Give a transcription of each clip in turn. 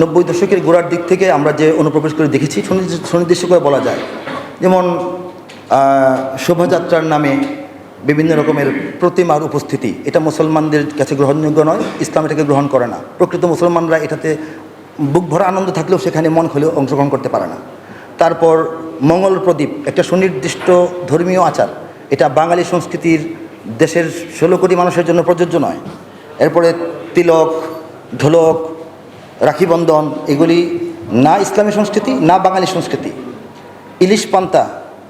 নব্বই দশকের গোড়ার দিক থেকে আমরা যে অনুপ্রবেশ করে দেখেছি, সুনির্দিষ্ট করে বলা যায়। যেমন শোভাযাত্রার নামে বিভিন্ন রকমের প্রতিমার উপস্থিতি। এটা মুসলমানদের কাছে গ্রহণযোগ্য নয়, ইসলাম এটাকে গ্রহণ করে না। প্রকৃত মুসলমানরা এটাতে বুক ভরা আনন্দ থাকলেও সেখানে মন খুলেও অংশগ্রহণ করতে পারে না। তারপর মঙ্গল প্রদীপ, একটা সুনির্দিষ্ট ধর্মীয় আচার। এটা বাঙালি সংস্কৃতির দেশের ষোলো কোটি মানুষের জন্য প্রযোজ্য নয়। এরপরে তিলক, ঢোলক রাখি বন্ধন, এগুলি না ইসলামী সংস্কৃতি, না বাঙালি সংস্কৃতি। ইলিশ পান্তা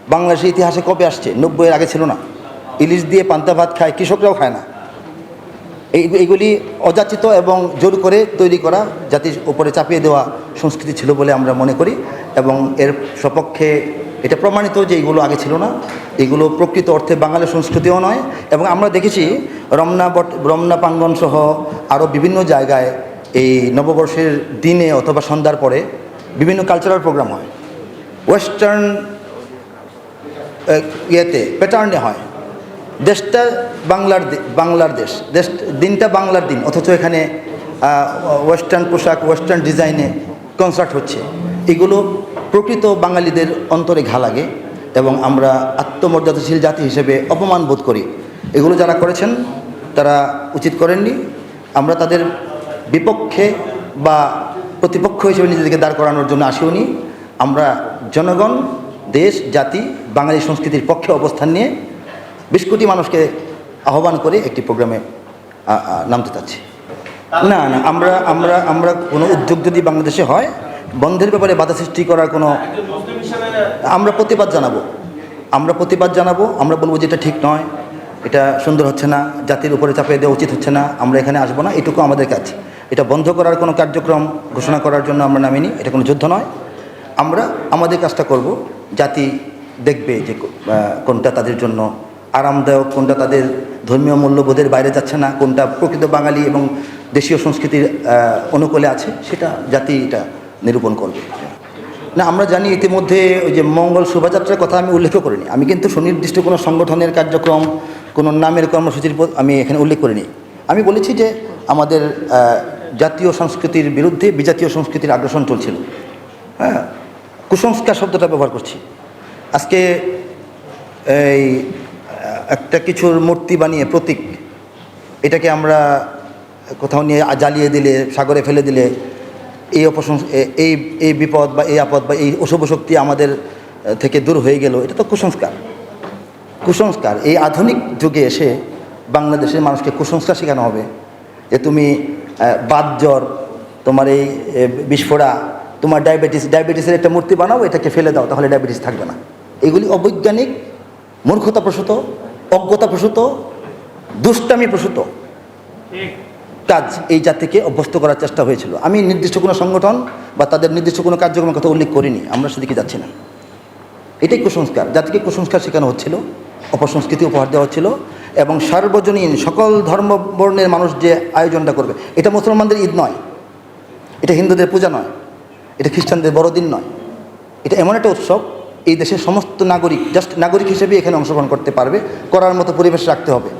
বাংলাদেশের ইতিহাসে কবে আসছে? নব্বইয়ের আগে ছিল না। ইলিশ দিয়ে পান্তা ভাত খায়, কৃষকরাও খায় না। এই এইগুলি অযাচিত এবং জোর করে তৈরি করা জাতির উপরে চাপিয়ে দেওয়া সংস্কৃতি ছিল বলে আমরা মনে করি এবং এর সপক্ষে এটা প্রমাণিত যে এগুলো আগে ছিল না। এগুলো প্রকৃত অর্থে বাঙালি সংস্কৃতিও নয় এবং আমরা দেখেছি রমনা বট, রমনা প্রাঙ্গন সহ আরও বিভিন্ন জায়গায় এই নববর্ষের দিনে অথবা সন্ধ্যার পরে বিভিন্ন কালচারাল প্রোগ্রাম হয়। ওয়েস্টার্ন ইয়েতে প্যাটার্নে হয়। দেশটা বাংলার বাংলার দেশ। দেশ, দিনটা বাংলার দিন। অথচ এখানে ওয়েস্টার্ন পোশাক ওয়েস্টার্ন ডিজাইনে কনসার্ট হচ্ছে। এগুলো প্রকৃত বাঙালিদের অন্তরে ঘা লাগে এবং আমরা আত্মমর্যাদাশীল জাতি হিসেবে অপমান বোধ করি। এগুলো যারা করেছেন, তারা উচিত করেননি। আমরা তাদের বিপক্ষে বা প্রতিপক্ষ হিসেবে নিজেদেরকে দাঁড় করানোর জন্য আসিওনি আমরা জনগণ, দেশ, জাতি, বাঙালি সংস্কৃতির পক্ষে অবস্থান নিয়ে বিশ কোটি মানুষকে আহ্বান করে একটি প্রোগ্রামে নামতে চাচ্ছি। না না, আমরা আমরা আমরা কোনো উদ্যোগ যদি বাংলাদেশে হয়, বন্ধের ব্যাপারে বাধা সৃষ্টি করার কোনো আমরা প্রতিবাদ জানাব। আমরা প্রতিবাদ জানাব, আমরা বলব যে এটা ঠিক নয়, এটা সুন্দর হচ্ছে না, জাতির উপরে চাপিয়ে দেওয়া উচিত হচ্ছে না, আমরা এখানে আসব না, এটুকু আমাদের কাজ। এটা বন্ধ করার কোনো কার্যক্রম ঘোষণা করার জন্য আমরা নামিনি, এটা কোনো যুদ্ধ নয়। আমরা আমাদের কাজটা করব, জাতি দেখবে যে কোনটা তাদের জন্য আরামদায়ক, কোনটা তাদের ধর্মীয় মূল্যবোধের বাইরে যাচ্ছে না, কোনটা প্রকৃত বাঙালি এবং দেশীয় সংস্কৃতির অনুকূলে আছে, সেটা জাতি এটা নিরূপণ করবে। না, আমরা জানি ইতিমধ্যে ওই যে মঙ্গল শোভাযাত্রার কথা আমি উল্লেখ করিনি। আমি কিন্তু সুনির্দিষ্ট কোনো সংগঠনের কার্যক্রম, কোনো নামের কর্মসূচির আমি এখানে উল্লেখ করিনি। আমি বলেছি যে আমাদের জাতীয় সংস্কৃতির বিরুদ্ধে বিজাতীয় সংস্কৃতির আগ্রাসন চলছিল। হ্যাঁ কুসংস্কার শব্দটা ব্যবহার করছি। আজকে এই, একটা কিছুর মূর্তি বানিয়ে প্রতীক, এটাকে আমরা কোথাও নিয়ে জ্বালিয়ে দিলে, সাগরে ফেলে দিলে, এই অপসংস এই এই বিপদ বা এই আপদ বা এই অশুভ শক্তি আমাদের থেকে দূর হয়ে গেল, এটা তো কুসংস্কার। কুসংস্কার, এই আধুনিক যুগে এসে বাংলাদেশের মানুষকে কুসংস্কার শেখানো হবে যে তুমি আহ, জ্বর তোমার এই এ, বিস্ফোরা তোমার ডায়াবেটিস ডায়াবেটিসের একটা মূর্তি বানাও এটাকে ফেলে দাও তাহলে ডায়াবেটিস থাকবে না। এগুলি অবৈজ্ঞানিক মূর্খতা প্রসূত অজ্ঞতা প্রসূত দুষ্টামি প্রসূত কাজ এই জাতিকে অভ্যস্ত করার চেষ্টা হয়েছিল। আমি নির্দিষ্ট কোনো সংগঠন বা তাদের নির্দিষ্ট কোনো কার্যক্রমের কথা উল্লেখ করিনি আমরা সেদিকে যাচ্ছি না। এটাই কুসংস্কার জাতিকে কুসংস্কার শেখানো হচ্ছিল অপসংস্কৃতি উপহার দেওয়া হচ্ছিল এবং সার্বজনীন সকল ধর্ম বর্ণের মানুষ যে আয়োজনটা করবে, এটা মুসলমানদের ঈদ নয়। এটা হিন্দুদের পূজা নয়। এটা খ্রিস্টানদের বড়দিন নয়। এটা এমন একটা উৎসব, এই দেশের সমস্ত নাগরিক জাস্ট নাগরিক হিসেবে এখানে অংশগ্রহণ করতে পারবে, করার মতো পরিবেশ রাখতে হবে।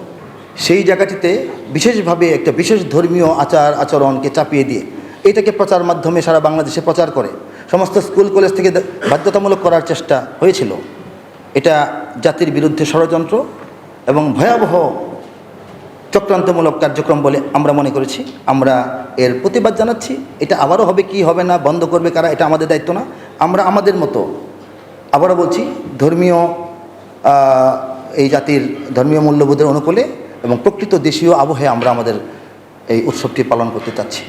সেই জায়গাটিতে বিশেষভাবে একটা বিশেষ ধর্মীয় আচার আচরণকে চাপিয়ে দিয়ে, এটাকে প্রচার মাধ্যমে সারা বাংলাদেশে প্রচার করে। সমস্ত স্কুল, কলেজ থেকে বাধ্যতামূলক করার চেষ্টা হয়েছিল। এটা জাতির বিরুদ্ধে ষড়যন্ত্র এবং ভয়াবহ চক্রান্তমূলক কার্যক্রম বলে আমরা মনে করেছি। আমরা এর প্রতিবাদ জানাচ্ছি। এটা আবারও হবে কি হবে না, বন্ধ করবে কারা, এটা আমাদের দায়িত্ব না। আমরা আমাদের মতো আবারও বলছি, ধর্মীয় এই জাতির ধর্মীয় মূল্যবোধের অনুকূলে এবং প্রকৃত দেশীয় আবহে আমরা আমাদের এই উৎসবটি পালন করতে চাচ্ছি।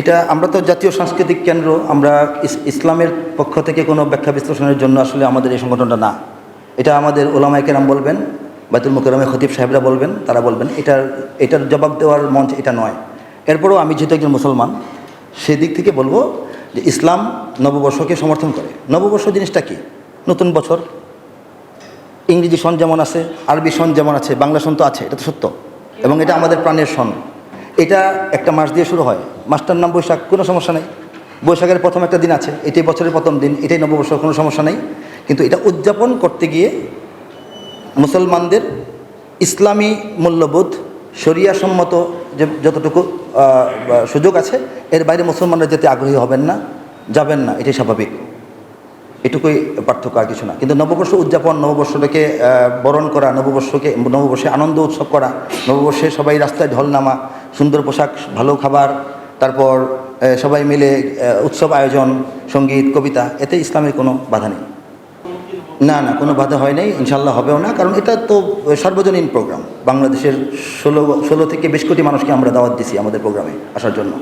এটা আমরা তো জাতীয় সাংস্কৃতিক কেন্দ্র, আমরা ইসলামের পক্ষ থেকে কোনো ব্যাখ্যা বিশ্লেষণের জন্য আসলে আমাদের এই সংগঠনটা না। এটা আমাদের ওলামায় কেরাম বলবেন বাইতুল মুকরমে খতিব সাহেবরা বলবেন, তারা বলবেন, এটার এটার জবাব দেওয়ার মঞ্চ এটা নয়। এরপরেও আমি যেহেতু একজন মুসলমান, সেদিক থেকে বলব যে ইসলাম নববর্ষকে সমর্থন করে। নববর্ষ জিনিসটা কি? নতুন বছর। ইংরেজি সন যেমন আছে, আরবি সন যেমন আছে, বাংলা সন তো আছে, এটা তো সত্য। এবং এটা আমাদের প্রাণের সন। এটা একটা মাস দিয়ে শুরু হয়। মাসটার নাম বৈশাখ, কোনো সমস্যা নেই। বৈশাখের প্রথম একটা দিন আছে, এটাই বছরের প্রথম দিন, এটাই নববর্ষ কোনো সমস্যা নেই। কিন্তু এটা উদযাপন করতে গিয়ে মুসলমানদের ইসলামী মূল্যবোধ সম্মত যে যতটুকু সুযোগ আছে, এর বাইরে মুসলমানরা যেতে আগ্রহী হবেন না, যাবেন না, এটাই স্বাভাবিক। এটুকুই পার্থক্য আর কিছু না। কিন্তু নববর্ষ উদযাপন, নববর্ষটাকে বরণ করা, নববর্ষকে, নববর্ষে আনন্দ উৎসব করা, নববর্ষে সবাই রাস্তায় ঢল নামা, সুন্দর পোশাক, ভালো খাবার, তারপর সবাই মিলে উৎসব আয়োজন, সংগীত, কবিতা, এতে ইসলামের কোনো বাধা নেই। না না, কোনো বাধা হয় নাই ইনশাল্লাহ হবেও না, কারণ এটা তো সর্বজনীন প্রোগ্রাম বাংলাদেশের ষোলো ষোলো থেকে বিশ কোটি মানুষকে আমরা দাওয়াত দিছি আমাদের প্রোগ্রামে আসার জন্য।